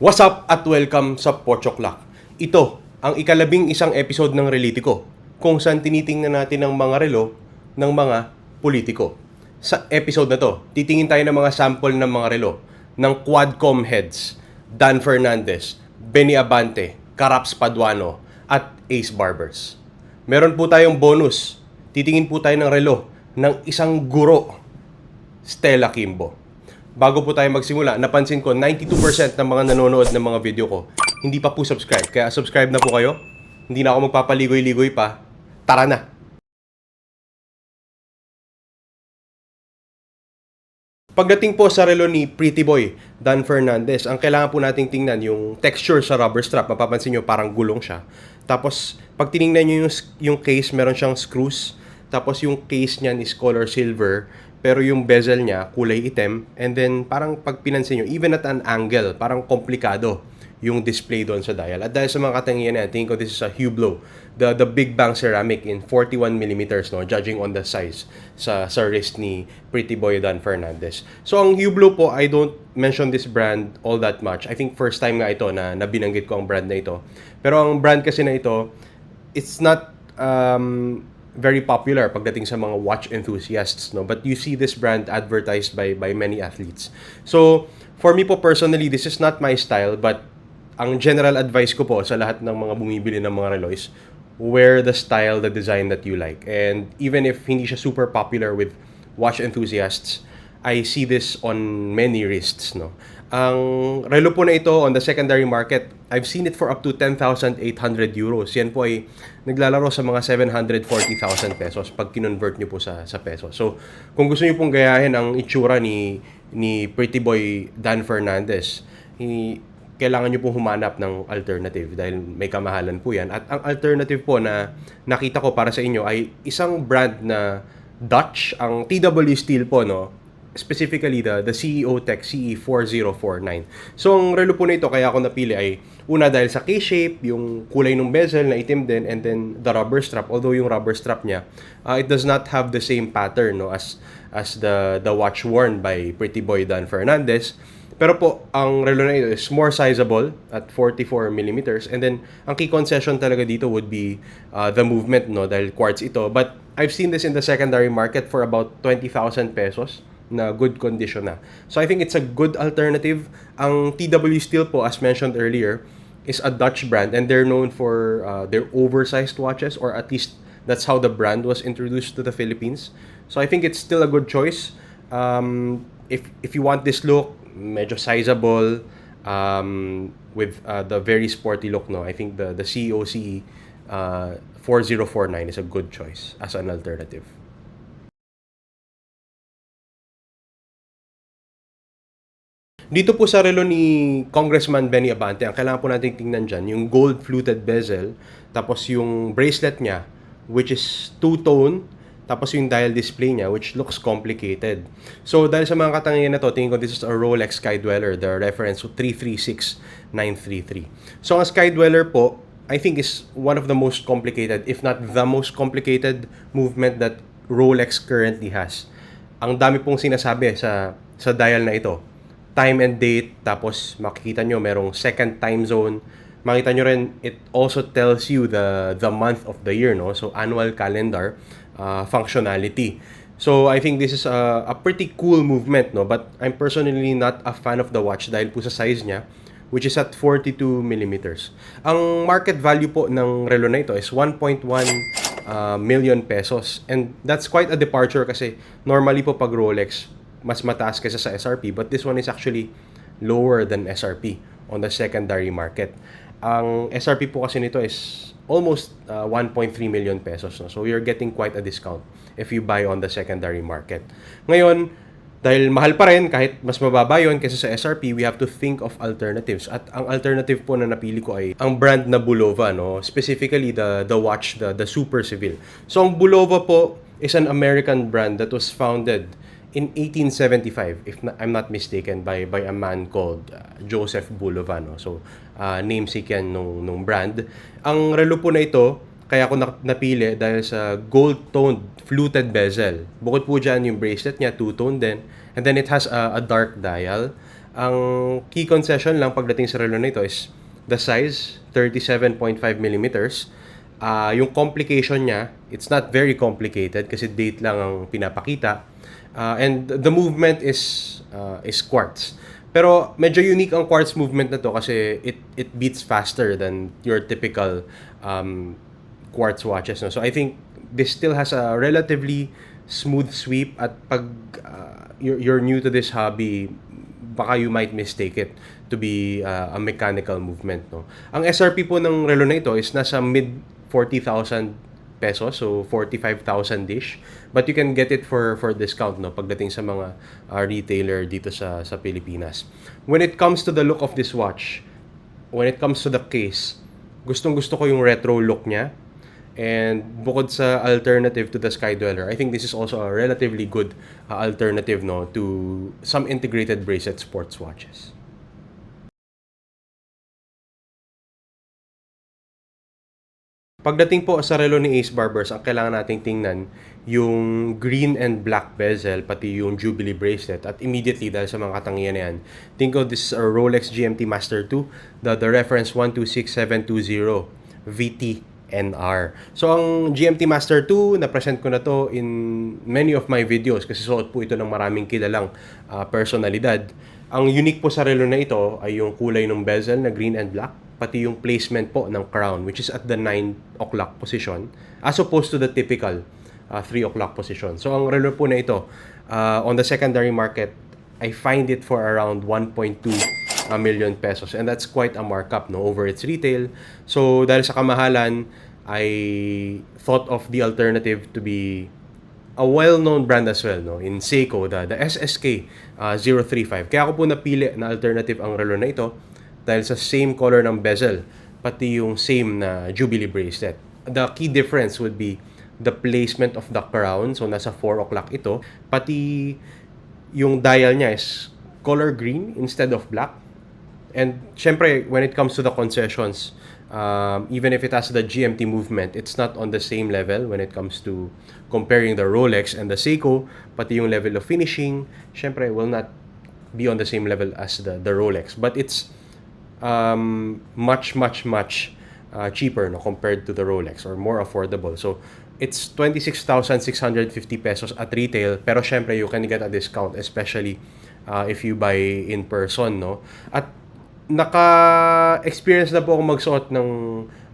What's up at welcome sa Pochok Lock. Ito ang ikalabing isang episode ng Relitico kung saan tinitingnan natin ang mga relo ng mga politiko. Sa episode na to, titingin tayo ng mga sample ng mga relo ng Quadcom heads, Dan Fernandez, Benny Abante, Caraps Paduano, at Ace Barbers. Meron po tayong bonus. Titingin po tayo ng relo ng isang guro, Stella Kimbo. Bago po tayo magsimula, napansin ko 92% ng mga nanonood ng mga video ko hindi pa po subscribe. Kaya subscribe na po kayo. Hindi na ako magpapaligoy-ligoy pa. Tara na! Pagdating po sa relo ni Pretty Boy, Dan Fernandez, ang kailangan po nating tingnan yung texture sa rubber strap. Mapapansin nyo parang gulong siya. Tapos, pag tinignan nyo yung, yung case, meron siyang screws. Tapos yung case niyan is color silver. Pero yung bezel niya, kulay itim. And then, parang pag pinansin nyo, even at an angle, parang komplikado yung display doon sa dial. At dahil sa mga katangian na tingin ko this is a Hublot. The, the Big Bang Ceramic in 41 millimeters, no, judging on the size sa, sa wrist ni Pretty Boy Dan Fernandez. So ang Hublot po, I don't mention this brand all that much. I think first time nga ito na, na binanggit ko ang brand na ito. Pero ang brand kasi na ito, it's not um, very popular pagdating sa mga watch enthusiasts no but you see this brand advertised by by many athletes so for me po personally this is not my style but ang general advice ko po sa lahat ng mga bumibili ng mga relo is wear the style, the design that you like. And even if hindi siya super popular with watch enthusiasts, I see this on many wrists, no. Ang relo po na ito on the secondary market, I've seen it for up to 10,800 euros. Yan po ay naglalaro sa mga 740,000 pesos pag kinonvert niyo po sa sa peso. So, kung gusto niyo pong gayahin ang itsura ni ni Pretty Boy Dan Fernandez, i- kailangan nyo pong humanap ng alternative dahil may kamahalan po yan. At ang alternative po na nakita ko para sa inyo ay isang brand na Dutch, ang TW Steel po, no? Specifically, the, the CEO Tech E CE4049. So, ang relo po na ito, kaya ako napili ay una dahil sa K-shape, yung kulay ng bezel na itim din, and then the rubber strap. Although yung rubber strap niya, uh, it does not have the same pattern no, as as the the watch worn by Pretty Boy Dan Fernandez. Pero po, ang relo na ito is more sizable at 44 millimeters. And then, ang key concession talaga dito would be uh, the movement, no? Dahil quartz ito. But I've seen this in the secondary market for about 20,000 pesos na good condition na. So I think it's a good alternative. Ang TW Steel po, as mentioned earlier, is a Dutch brand and they're known for uh, their oversized watches or at least that's how the brand was introduced to the Philippines. So I think it's still a good choice. Um, if if you want this look, medyo sizable um, with uh, the very sporty look, no, I think the the COC uh, 4049 is a good choice as an alternative. Dito po sa relo ni Congressman Benny Abante, ang kailangan po natin tingnan dyan, yung gold fluted bezel, tapos yung bracelet niya, which is two-tone, tapos yung dial display niya, which looks complicated. So, dahil sa mga katangian na to, tingin ko this is a Rolex Sky Dweller, the reference to 336933. So, ang Sky Dweller po, I think is one of the most complicated, if not the most complicated movement that Rolex currently has. Ang dami pong sinasabi sa sa dial na ito. Time and date, tapos makikita nyo merong second time zone. Makita nyo rin, it also tells you the the month of the year, no? So, annual calendar uh, functionality. So, I think this is a, a pretty cool movement, no? But I'm personally not a fan of the watch dahil po sa size niya, which is at 42 millimeters. Ang market value po ng relo na ito is 1.1 uh, million pesos. And that's quite a departure kasi normally po pag Rolex, mas mataas kaysa sa SRP. But this one is actually lower than SRP on the secondary market. Ang SRP po kasi nito is almost uh, 1.3 million pesos. No? So you're getting quite a discount if you buy on the secondary market. Ngayon, dahil mahal pa rin, kahit mas mababa yun kaysa sa SRP, we have to think of alternatives. At ang alternative po na napili ko ay ang brand na Bulova, no? specifically the, the watch, the, the Super Civil. So ang Bulova po is an American brand that was founded in 1875, if na, I'm not mistaken, by by a man called uh, Joseph Bulova. No? So, uh, namesake yan nung, nung brand. Ang relo po na ito, kaya ako na- napili dahil sa gold-toned fluted bezel. Bukod po dyan yung bracelet niya, two-tone din. And then it has a, a dark dial. Ang key concession lang pagdating sa relo na ito is the size, 37.5 millimeters. Ah, yung complication niya, it's not very complicated kasi date lang ang pinapakita. Ah, and the movement is ah, is quartz. Pero medyo unique ang quartz movement na to kasi it it beats faster than your typical um, quartz watches. No? So I think this still has a relatively smooth sweep at pag ah, you're, you're new to this hobby, baka you might mistake it to be uh, a mechanical movement no ang SRP po ng relo na ito is nasa mid 40,000 pesos so 45,000 dish. But you can get it for for discount no pagdating sa mga uh, retailer dito sa sa Pilipinas. When it comes to the look of this watch when it comes to the case gustong gusto ko yung retro look niya. And bukod sa alternative to the Sky Dweller, I think this is also a relatively good uh, alternative no to some integrated bracelet sports watches. Pagdating po sa relo ni Ace Barbers, ang kailangan nating tingnan yung green and black bezel, pati yung Jubilee bracelet. At immediately, dahil sa mga katangian na yan, think of this is a Rolex GMT Master 2, the, the reference 126720 VT NR. So, ang GMT Master 2, na-present ko na to in many of my videos kasi suot po ito ng maraming kilalang ah, personalidad. Ang unique po sa relo na ito ay yung kulay ng bezel na green and black, pati yung placement po ng crown which is at the 9 o'clock position as opposed to the typical uh, 3 o'clock position. So, ang relo po na ito, uh, on the secondary market, I find it for around 1.2 a million pesos. And that's quite a markup no over its retail. So dahil sa kamahalan I thought of the alternative to be a well-known brand as well no in Seiko the the SSK uh, 035 kaya ako po napili na alternative ang relo na ito dahil sa same color ng bezel pati yung same na Jubilee bracelet the key difference would be the placement of the crown so nasa 4 o'clock ito pati yung dial niya is color green instead of black And syempre, when it comes to the concessions, um, even if it has the GMT movement, it's not on the same level when it comes to comparing the Rolex and the Seiko, pati yung level of finishing, syempre, will not be on the same level as the, the Rolex. But it's um, much, much, much uh, cheaper no, compared to the Rolex or more affordable. So, it's 26,650 pesos at retail, pero syempre, you can get a discount, especially uh, if you buy in person, no? At naka-experience na po ako magsuot ng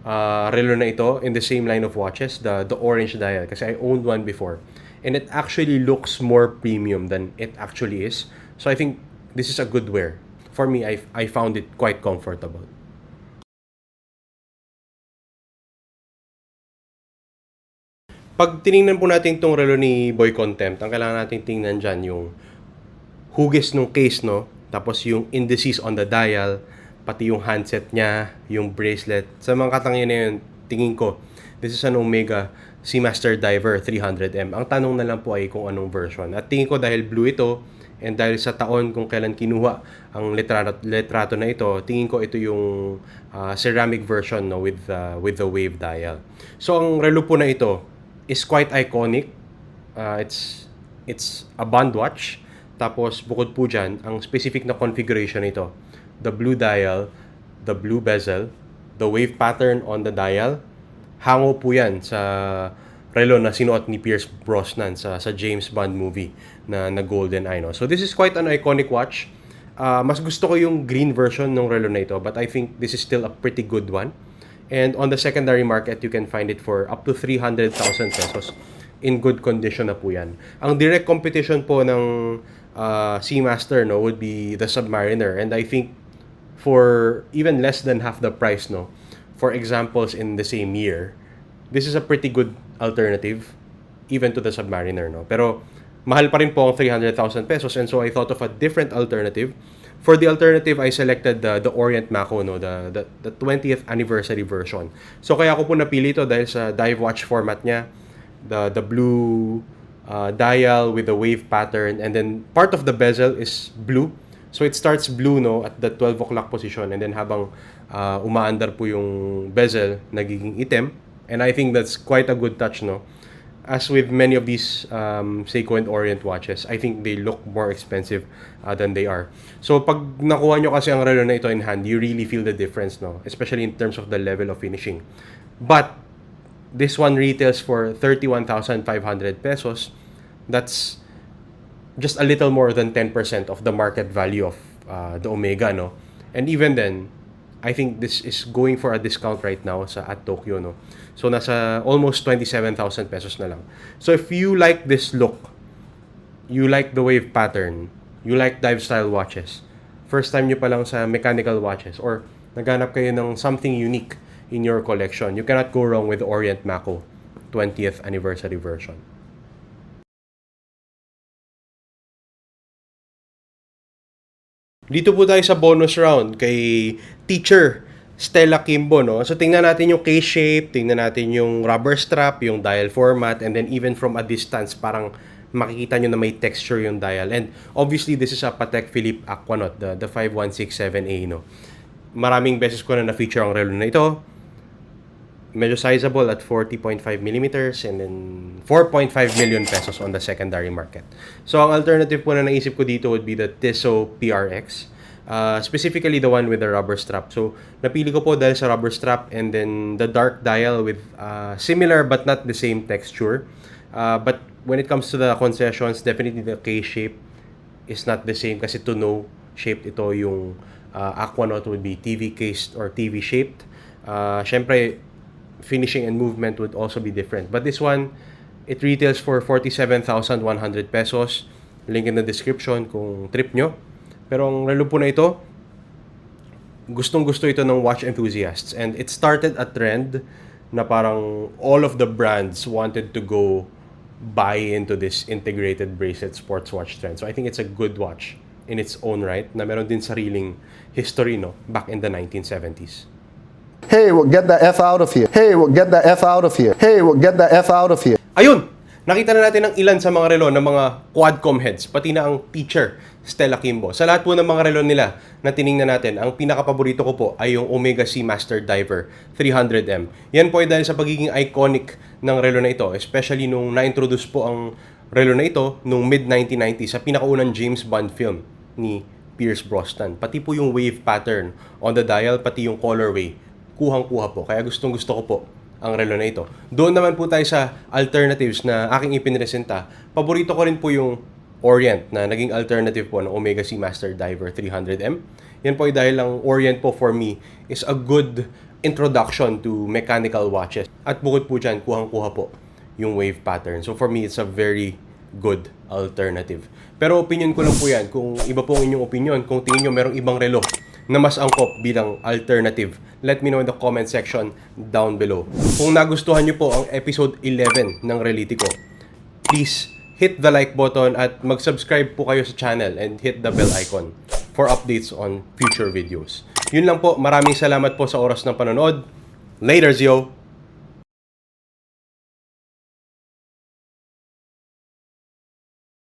uh, relo na ito in the same line of watches, the the orange dial kasi I owned one before. And it actually looks more premium than it actually is. So I think this is a good wear. For me, I I found it quite comfortable. Pag tiningnan po natin itong relo ni Boy Contempt, ang kailangan natin tingnan dyan yung hugis ng case, no? Tapos yung indices on the dial, pati yung handset niya, yung bracelet. Sa mga katangian na yun, tingin ko, this is an Omega Seamaster Diver 300M. Ang tanong na lang po ay kung anong version. At tingin ko dahil blue ito, and dahil sa taon kung kailan kinuha ang letrato, letrato na ito, tingin ko ito yung uh, ceramic version no, with, uh, with the wave dial. So ang relo po na ito is quite iconic. Uh, it's, it's a band watch tapos, bukod po dyan, ang specific na configuration nito, the blue dial, the blue bezel, the wave pattern on the dial, hango po yan sa relo na sinuot ni Pierce Brosnan sa, sa James Bond movie na, na Golden Eye. No? So, this is quite an iconic watch. Uh, mas gusto ko yung green version ng relo na ito, but I think this is still a pretty good one. And on the secondary market, you can find it for up to 300,000 pesos in good condition na po yan. Ang direct competition po ng uh, Seamaster no would be the Submariner and I think for even less than half the price no for examples in the same year this is a pretty good alternative even to the Submariner no? Pero mahal pa rin po ang 300,000 pesos and so I thought of a different alternative. For the alternative I selected the the Orient Mako no? The, the the 20th anniversary version. So kaya ako po napili ito dahil sa dive watch format niya. The the blue uh, dial with the wave pattern and then part of the bezel is blue. So it starts blue no? At the 12 o'clock position and then habang uh, umaandar po yung bezel nagiging itim and I think that's quite a good touch no as with many of these um, Seiko and Orient watches, I think they look more expensive uh, than they are. So pag nakuha nyo kasi ang relo na ito in hand, you really feel the difference, no? Especially in terms of the level of finishing. But this one retails for 31,500 pesos. That's just a little more than 10% of the market value of uh, the Omega, no? And even then, I think this is going for a discount right now sa at Tokyo, no? So, nasa almost 27,000 pesos na lang. So, if you like this look, you like the wave pattern, you like dive style watches, first time nyo pa lang sa mechanical watches, or naghanap kayo ng something unique in your collection, you cannot go wrong with Orient Mako 20th anniversary version. Dito po tayo sa bonus round kay Teacher Stella Kimbo, no? So, tingnan natin yung case shape, tingnan natin yung rubber strap, yung dial format, and then even from a distance, parang makikita nyo na may texture yung dial. And obviously, this is a Patek Philippe Aquanaut, the, the 5167A, no? Maraming beses ko na na-feature ang relo na ito. Medyo sizable at 40.5 millimeters and then 4.5 million pesos on the secondary market. So, ang alternative po na naisip ko dito would be the Tissot PRX. Uh, specifically the one with the rubber strap. So, napili ko po dahil sa rubber strap and then the dark dial with uh, similar but not the same texture. Uh, but when it comes to the concessions, definitely the case shape is not the same kasi to know shaped ito yung uh, Aquanaut would be TV cased or TV shaped. Uh, Siyempre, finishing and movement would also be different. But this one, it retails for 47,100 pesos. Link in the description kung trip nyo. Pero ang relo po na ito, gustong gusto ito ng watch enthusiasts. And it started a trend na parang all of the brands wanted to go buy into this integrated bracelet sports watch trend. So I think it's a good watch in its own right na meron din sariling history no back in the 1970s. Hey, well, get the F out of here. Hey, well, get the F out of here. Hey, well, get the F out of here. Ayun! Nakita na natin ang ilan sa mga relo ng mga Quadcom heads, pati na ang teacher, Stella Kimbo. Sa lahat po ng mga relo nila na tiningnan natin, ang pinakapaborito ko po ay yung Omega Seamaster Diver 300M. Yan po ay dahil sa pagiging iconic ng relo na ito, especially nung na-introduce po ang relo na ito nung mid-1990s sa pinakaunang James Bond film ni Pierce Brosnan. Pati po yung wave pattern on the dial, pati yung colorway, kuhang-kuha po. Kaya gustong gusto ko po ang relo na ito. Doon naman po tayo sa alternatives na aking ipinresenta. Paborito ko rin po yung Orient na naging alternative po ng Omega Seamaster Diver 300M. Yan po ay dahil ang Orient po for me is a good introduction to mechanical watches. At bukod po dyan, kuhang-kuha po yung wave pattern. So for me, it's a very good alternative. Pero opinion ko lang po yan. Kung iba po ang inyong opinion, kung tingin nyo merong ibang relo na mas angkop bilang alternative, let me know in the comment section down below. Kung nagustuhan nyo po ang episode 11 ng Relitico, please hit the like button at mag-subscribe po kayo sa channel and hit the bell icon for updates on future videos. Yun lang po, maraming salamat po sa oras ng panonood. Later, yo!